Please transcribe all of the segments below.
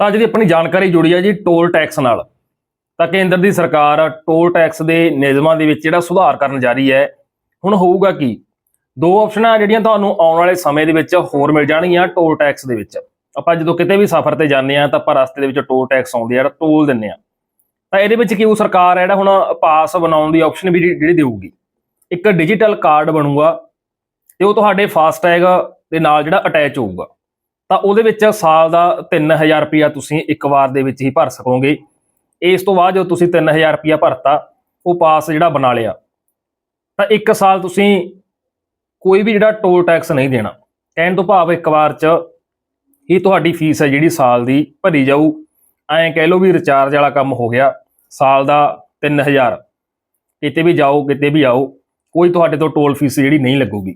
ਤਾਂ ਜਿਹੜੀ ਆਪਣੀ ਜਾਣਕਾਰੀ ਜੁੜੀ ਹੈ ਜੀ ਟੋਲ ਟੈਕਸ ਨਾਲ। ਤਾਂ ਕੇਂਦਰ ਦੀ ਸਰਕਾਰ ਟੋਲ ਟੈਕਸ ਦੇ ਨਿਯਮਾਂ ਦੇ ਵਿੱਚ ਜਿਹੜਾ ਸੁਧਾਰ ਕਰਨ ਜਾ ਰਹੀ ਹੈ, ਹੁਣ ਹੋਊਗਾ ਕੀ? ਦੋ ਆਪਸ਼ਨਾਂ ਜਿਹੜੀਆਂ ਤੁਹਾਨੂੰ ਆਉਣ ਵਾਲੇ ਸਮੇਂ ਦੇ ਵਿੱਚ ਹੋਰ ਮਿਲ ਜਾਣਗੀਆਂ ਟੋਲ ਟੈਕਸ ਦੇ ਵਿੱਚ। ਆਪਾਂ ਜਦੋਂ ਕਿਤੇ ਵੀ ਸਫ਼ਰ ਤੇ ਜਾਂਦੇ ਆ ਤਾਂ ਆਪਾਂ ਰਸਤੇ ਦੇ ਵਿੱਚ ਟੋਲ ਟੈਕਸ ਆਉਂਦੇ ਆ ਟੋਲ ਦਿੰਨੇ ਆ ਤਾਂ ਇਹਦੇ ਵਿੱਚ ਕੀ ਉਹ ਸਰਕਾਰ ਹੈ ਜਿਹੜਾ ਹੁਣ ਪਾਸ ਬਣਾਉਣ ਦੀ ਆਪਸ਼ਨ ਵੀ ਜਿਹੜੀ ਜਿਹੜੀ ਦੇਊਗੀ। ਇੱਕ ਡਿਜੀਟਲ ਕਾਰਡ ਬਣੂਗਾ ਤੇ ਉਹ ਤੁਹਾਡੇ ਫਾਸਟੈਗ ਦੇ ਨਾਲ ਜਿਹੜਾ ਅਟੈਚ ਹੋਊਗਾ। ਤਾਂ ਉਹਦੇ ਵਿੱਚ ਸਾਲ ਦਾ 3000 ਰੁਪਇਆ ਤੁਸੀਂ ਇੱਕ ਵਾਰ ਦੇ ਵਿੱਚ ਹੀ ਭਰ ਸਕੋਗੇ। ਇਸ ਤੋਂ ਬਾਅਦ ਜਦੋਂ ਤੁਸੀਂ 3000 ਰੁਪਇਆ ਭਰਤਾ, ਉਹ ਪਾਸ ਜਿਹੜਾ ਬਣਾ ਲਿਆ। ਤਾਂ ਇੱਕ ਸਾਲ ਤੁਸੀਂ ਕੋਈ ਵੀ ਜਿਹੜਾ ਟੋਲ ਟੈਕਸ ਨਹੀਂ ਦੇਣਾ। ਕਹਿਣ ਤੋਂ ਭਾਵ ਇੱਕ ਵਾਰ ਚ ਹੀ ਤੁਹਾਡੀ ਫੀਸ ਹੈ ਜਿਹੜੀ ਸਾਲ ਦੀ ਭਰੀ ਜਾਊ। ਐਂ ਕਹਿ ਲਓ ਵੀ ਰਿਚਾਰਜ ਵਾਲਾ ਕੰਮ ਹੋ ਗਿਆ, ਸਾਲ ਦਾ 3000 ਕਿਤੇ ਵੀ ਜਾਓ, ਕਿਤੇ ਵੀ ਆਓ, ਕੋਈ ਤੁਹਾਡੇ ਤੋਂ ਟੋਲ ਫੀਸ ਜਿਹੜੀ ਨਹੀਂ ਲੱਗੂਗੀ।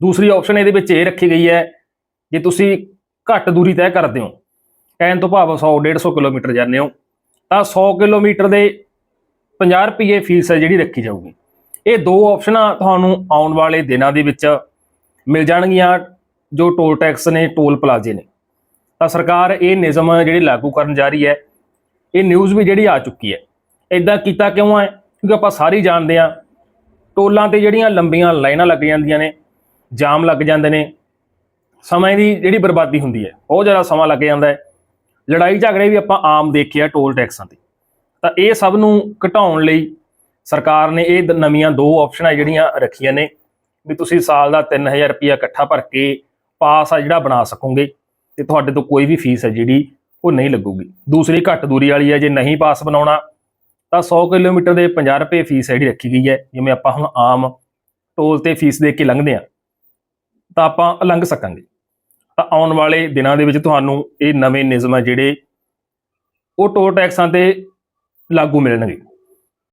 ਦੂਸਰੀ ਆਪਸ਼ਨ ਇਹਦੇ ਵਿੱਚ ਇਹ ਰੱਖੀ ਗਈ ਹੈ, ਜੇ ਤੁਸੀਂ ਘੱਟ ਦੂਰੀ ਤੈਅ ਕਰਦੇ ਹੋ ਕਹਿਣ ਤੋਂ ਭਾਵ 100 150 ਕਿਲੋਮੀਟਰ ਜਾਂਦੇ ਹੋ। ਤਾਂ 100 ਕਿਲੋਮੀਟਰ ਦੇ 50 ਰੁਪਏ ਫੀਸ ਹੈ ਜਿਹੜੀ ਰੱਖੀ ਜਾਊਗੀ। ਇਹ ਦੋ ਆਪਸ਼ਨਾਂ ਤੁਹਾਨੂੰ ਆਉਣ ਵਾਲੇ ਦਿਨਾਂ ਦੇ ਵਿੱਚ ਮਿਲ ਜਾਣਗੀਆਂ, ਜੋ ਟੋਲ ਟੈਕਸ ਨੇ, ਟੋਲ ਪਲਾਜ਼ੇ ਨੇ। ਤਾਂ ਸਰਕਾਰ ਇਹ ਨਿਯਮ ਜਿਹੜੇ ਲਾਗੂ ਕਰਨ ਜਾ ਰਹੀ ਹੈ, ਇਹ ਨਿਊਜ਼ ਵੀ ਜਿਹੜੀ ਆ ਚੁੱਕੀ ਹੈ। ਇਦਾਂ ਕੀਤਾ ਕਿਉਂ ਹੈ? ਕਿਉਂਕਿ ਆਪਾਂ ਸਾਰੇ ਜਾਣਦੇ ਆ ਟੋਲਾਂ ਤੇ ਜਿਹੜੀਆਂ ਲੰਬੀਆਂ ਲਾਈਨਾਂ ਲੱਗ ਜਾਂਦੀਆਂ ਨੇ, ਜਾਮ ਲੱਗ ਜਾਂਦੇ ਨੇ ਸਮੇਂ ਦੀ ਜਿਹੜੀ ਬਰਬਾਦੀ ਹੁੰਦੀ ਹੈ ਬਹੁਤ ਜ਼ਿਆਦਾ ਸਮਾਂ ਲੱਗ ਜਾਂਦਾ ਹੈ। ਲੜਾਈ ਝਗੜੇ ਵੀ ਆਪਾਂ ਆਮ ਦੇਖਿਆ ਟੋਲ ਟੈਕਸਾਂ ਤੇ। ਤਾਂ ਇਹ ਸਭ ਨੂੰ ਘਟਾਉਣ ਲਈ ਸਰਕਾਰ ਨੇ ਇਹ ਦ- ਨਵੀਆਂ ਦੋ ਆਪਸ਼ਨਾਂ ਜਿਹੜੀਆਂ ਰੱਖੀਆਂ ਨੇ, ਵੀ ਤੁਸੀਂ ਸਾਲ ਦਾ 3000 ਰੁਪਇਆ ਇਕੱਠਾ ਭਰ ਕੇ ਪਾਸ ਆ ਜਿਹੜਾ ਬਣਾ ਸਕੋਗੇ, ਤੇ ਤੁਹਾਡੇ ਤੋਂ ਕੋਈ ਵੀ ਫੀਸ ਹੈ ਜਿਹੜੀ, ਉਹ ਨਹੀਂ ਲੱਗੂਗੀ। ਦੂਸਰੀ ਘੱਟ ਦੂਰੀ ਵਾਲੀ ਹੈ, ਜੇ ਨਹੀਂ ਪਾਸ ਬਣਾਉਣਾ, ਤਾਂ 100 ਕਿਲੋਮੀਟਰ ਦੇ 50 ਰੁਪਏ ਫੀਸ ਜਿਹੜੀ ਰੱਖੀ ਗਈ ਹੈ, ਜਿਵੇਂ ਆਪਾਂ ਹੁਣ ਆਮ ਟੋਲ ਤੇ ਫੀਸ ਦੇ ਕੇ ਲੰਘਦੇ ਆ ਤਾਂ ਆਪਾਂ ਲੰਘ ਸਕਾਂਗੇ। ਤਾਂ ਆਉਣ ਵਾਲੇ ਦਿਨਾਂ ਦੇ ਵਿੱਚ ਤੁਹਾਨੂੰ ਇਹ ਨਵੇਂ ਨਿਯਮ ਹੈ ਜਿਹੜੇ ਉਹ ਟੋਲ ਟੈਕਸਾਂ ਤੇ ਲਾਗੂ ਮਿਲਣਗੇ।